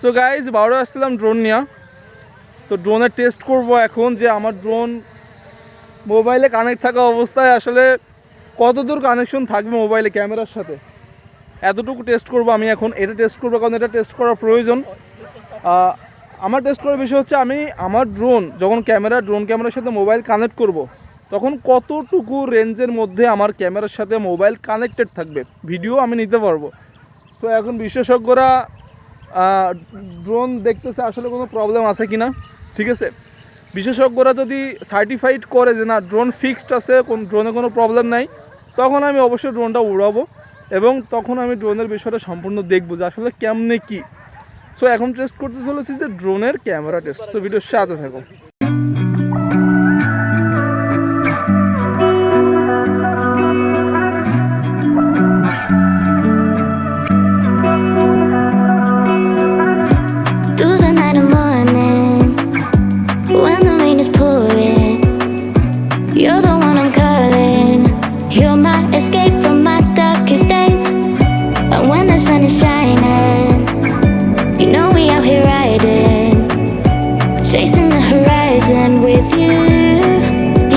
So guys বারো আসছিলাম drone নিয়ে। তো ড্রোনের টেস্ট করব এখন যে আমার ড্রোন মোবাইলে কানেক্ট থাকা অবস্থায় আসলে কতদূর কানেকশন থাকবে মোবাইলে ক্যামেরার সাথে। এতটুকু টেস্ট করব আমি এখন। এটা টেস্ট করব কারণ এটা টেস্ট করার প্রয়োজন। আমার টেস্ট করার বিষয় হচ্ছে আমি আমার ড্রোন যখন ক্যামেরা ড্রোন ক্যামেরার সাথে মোবাইল কানেক্ট করব, তখন কতটুকু রেঞ্জের মধ্যে আমার ক্যামেরার সাথে মোবাইল কানেক্টেড থাকবে? ভিডিও আমি নিতে পারব। তো এখন বিশেষজ্ঞরা ড্রোন দেখতেছে, আসলে কোনো প্রবলেম আছে কি না ঠিক আছে? বিশেষজ্ঞরা যদি সার্টিফাইড করে যে না ড্রোন ফিক্সড আছে, কোন ড্রোনে কোনো প্রবলেম নাই, তখন আমি অবশ্যই ড্রোনটা উড়াবো এবং তখন আমি ড্রোনের বিষয়টা সম্পূর্ণ দেখব যে আসলে কেমনে কী। সো এখন টেস্ট করতে চলেছি যে ড্রোনের ক্যামেরা টেস্ট সো ভিডিওর সাথে থাকো chasing the horizon with you.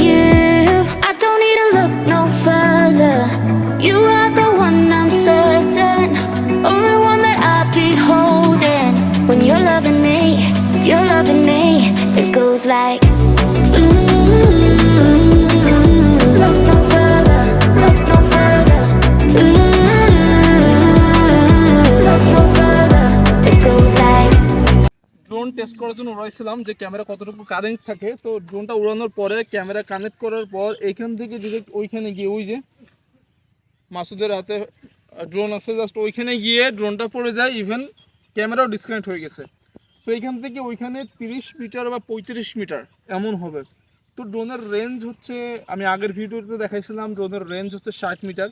You, I don't need to look no further. You are the one I'm certain, only one that I'll be holding. When you're loving me, you're loving me. It goes like. Test করার জন্য উড়াইছিলাম যে camera কতটুকু current থাকে। তো ড্রোনটা উড়ানোর পরে camera connect করার পর এইখান থেকে ডিরেক্ট ওইখানে গিয়ে ওই যে মাসুদের হাতে ড্রোন আছে জাস্ট ওইখানে গিয়ে ড্রোনটা পড়ে যায় ইভেন ক্যামেরাও ডিসকানেক্ট হয়ে গেছে। তো এইখান থেকে ওইখানে তিরিশ মিটার বা পঁয়ত্রিশ মিটার এমন হবে। তো ড্রোনের রেঞ্জ হচ্ছে, আমি আগের ভিডিওতে দেখাইছিলাম ড্রোনের রেঞ্জ হচ্ছে ষাট মিটার।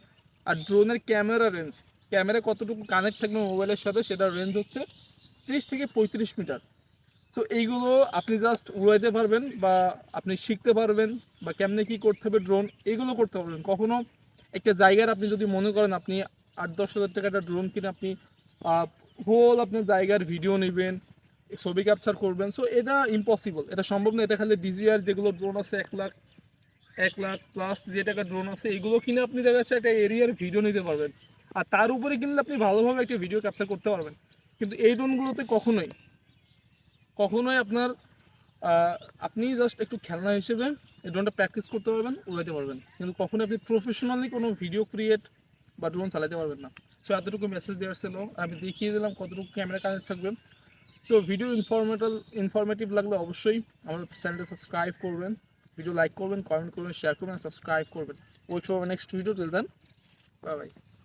আর ড্রোনের ক্যামেরা রেঞ্জ ক্যামেরা কতটুকু কানেক্ট থাকবে মোবাইলের সাথে, সেটার রেঞ্জ হচ্ছে ত্রিশ থেকে পঁয়ত্রিশ মিটার। সো এইগুলো আপনি জাস্ট উড়াইতে পারবেন বা আপনি শিখতে পারবেন বা কেমনে কি করতে হবে ড্রোন এইগুলো করতে পারবেন। কখনো একটা জায়গার আপনি যদি মনে করেন আপনি আট দশ হাজার টাকা একটা ড্রোন কিনে আপনি হোল আপনার জায়গার ভিডিও নেবেন, ছবি ক্যাপচার করবেন। সো এটা ইম্পসিবল এটা সম্ভব না। এটা খালি ডিজিআর যেগুলো ড্রোন আছে এক লাখ এক লাখ প্লাস যে টাকা ড্রোন আছে এগুলো কিনে আপনি দেখা যাচ্ছে একটা এরিয়ার ভিডিও নিতে পারবেন। আর তার উপরে কিনলে আপনি ভালোভাবে একটা ভিডিও ক্যাপচার করতে পারবেন। কিন্তু এই ড্রোনগুলোতে কখনোই কখনোই আপনার আপনি জাস্ট একটু খেলনা হিসেবে এই ড্রোনটা প্র্যাকটিস করতে পারবেন, উড়াইতে পারবেন। কিন্তু কখনোই আপনি প্রফেশনালি কোনো ভিডিও ক্রিয়েট বা ড্রোন চালাতে পারবেন না। সো এতটুকু মেসেজ দেওয়ার ছিল। আমি দেখিয়ে দিলাম কতটুকু ক্যামেরা কানেক্ট থাকবে। সো ভিডিও ইনফরমেটাল ইনফরমেটিভ লাগলে অবশ্যই আমার চ্যানেলটা সাবস্ক্রাইব করবেন। ভিডিও লাইক করবেন কমেন্ট করবেন শেয়ার করবেন সাবস্ক্রাইব করবেন। Wait for next video till then bye bye